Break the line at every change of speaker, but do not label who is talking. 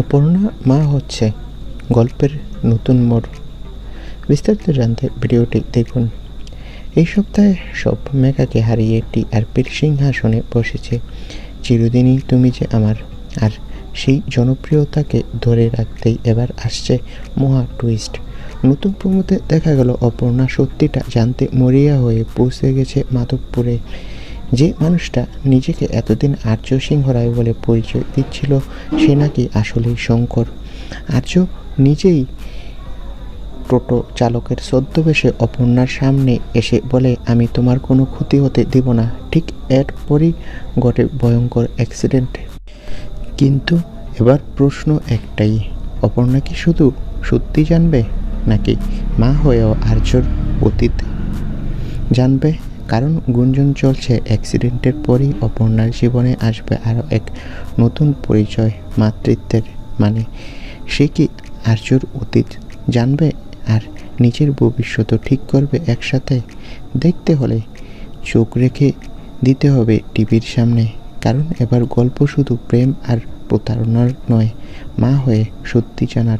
অপর্ণা মা হচ্ছে গল্পের নতুন মোড়। বিস্তারিত জানতে ভিডিওটি দেখুন। এই সপ্তাহে সব মেঘাকে হারিয়ে টিআরপির সিংহাসনে বসেছে। চিরদিনই তুমি যে আমার, আর সেই জনপ্রিয়তাকে ধরে রাখতেই এবার আসছে মহা টুইস্ট নতুন প্রমোতে দেখা গেল অপর্ণা সত্যিটা জানতে মরিয়া হয়ে পৌঁছে গেছে মাধবপুরে। যে মানুষটা নিজেকে এতদিন আর্য সিংহ রায় বলে পরিচয় দিচ্ছিল, সে নাকি আসলেই শঙ্কর। আর্য নিজেই টোটো চালকের ছদ্মবেশে অপর্ণার সামনে এসে বলে, আমি তোমার কোনো ক্ষতি হতে দেব না। ঠিক এরপরই ঘটে ভয়ঙ্কর অ্যাক্সিডেন্ট কিন্তু এবার প্রশ্ন একটাই, অপর্ণা কি শুধু সত্যি জানবে, নাকি মা হয়েও আর্যর অতীত জানবে? কারণ গুঞ্জন চলছে অ্যাক্সিডেন্টের পরই অপর্ণার জীবনে আসবে আরও এক নতুন পরিচয় মাতৃত্বের। মানে সে কি আর্যর অতীত জানবে আর নিজের ভবিষ্যৎ ঠিক করবে একসাথে? দেখতে হলে চোখ রেখে দিতে হবে টিভির সামনে। কারণ এবার গল্প শুধু প্রেম আর প্রতারণার নয়, মা হয়ে সত্যি জানার।